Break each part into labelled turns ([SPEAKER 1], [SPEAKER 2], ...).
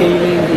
[SPEAKER 1] feeling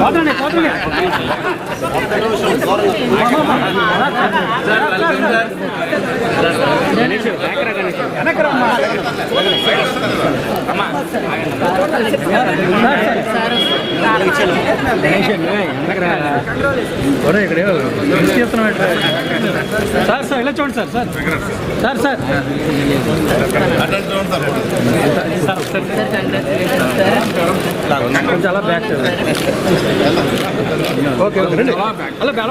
[SPEAKER 1] పోతుండే పోతుండే
[SPEAKER 2] sir sir ఇలా చూడండి సార్ సార్. Sir sir. కొంచెం అలా బ్యాక్ ఓకే ఓకే అలా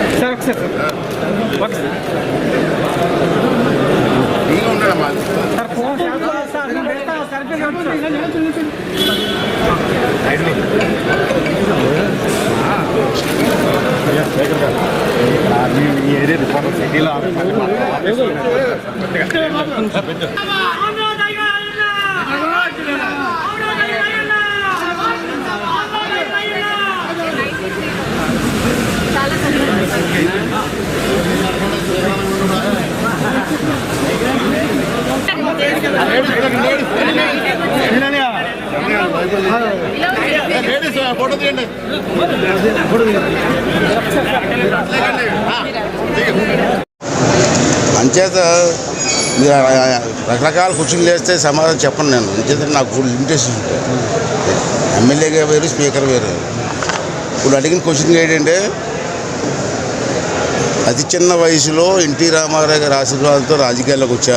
[SPEAKER 2] ఒకసారి ఒకసారి సార్ ఫోన్ సార్ నేను పెడతా సార్
[SPEAKER 3] ఈ ఏరియా రిపోర్టర్ సిటీలో ఫోటో తీయండి
[SPEAKER 4] అంచేత రకరకాల క్వశ్చన్లు వేస్తే సమాధానం చెప్పను నేను. అంచేత నాకు ఫుల్ లిమిటేషన్ ఉంటాయి ఎమ్మెల్యేగా వేరు స్పీకర్ వేరు. ఇప్పుడు అడిగిన క్వశ్చన్ ఏంటంటే అతి చిన్న వయసులో ఎన్టీ రామారావు గారి ఆశీర్వాదంతో రాజకీయాల్లోకి వచ్చా.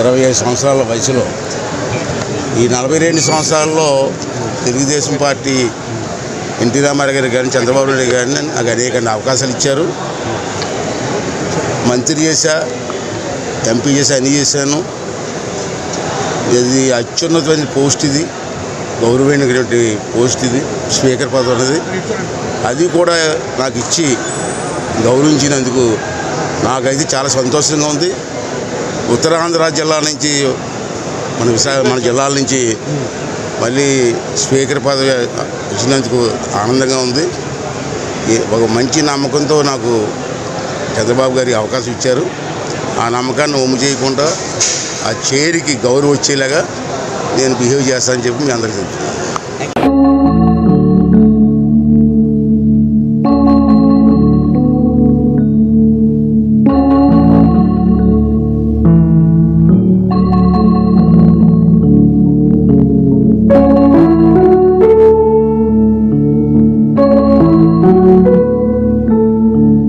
[SPEAKER 4] ఇరవై ఐదు సంవత్సరాల వయసులో. ఈ నలభై రెండు సంవత్సరాల్లో తెలుగుదేశం పార్టీ ఎన్టీ రామారావు గారు కానీ చంద్రబాబు నాయుడు గారిని నాకు అనేక అవకాశాలు ఇచ్చారు. మంత్రి చేశా ఎంపీ చేశా అన్నీ చేశాను. ఇది అత్యున్నతమైన పోస్ట్ ఇది. గౌరవమైనటువంటి పోస్ట్ ఇది స్పీకర్ పదవి అనేది అది కూడా నాకు ఇచ్చి గౌరవించినందుకు నాకైతే చాలా సంతోషంగా ఉంది. ఉత్తరాంధ్ర జిల్లా నుంచి మన విశాఖ మన జిల్లాల నుంచి మళ్ళీ స్పీకర్ పదవి వచ్చినందుకు ఆనందంగా ఉంది. ఈ ఒక మంచి నమ్మకంతో నాకు చంద్రబాబు గారి అవకాశం ఇచ్చారు. ఆ నమ్మకాన్ని ఒమ్ము చేయకుండా ఆ చేరికి గౌరవం వచ్చేలాగా నేను బిహేవ్ చేస్తానని చెప్పి మీ అందరికీ చెప్తున్నాను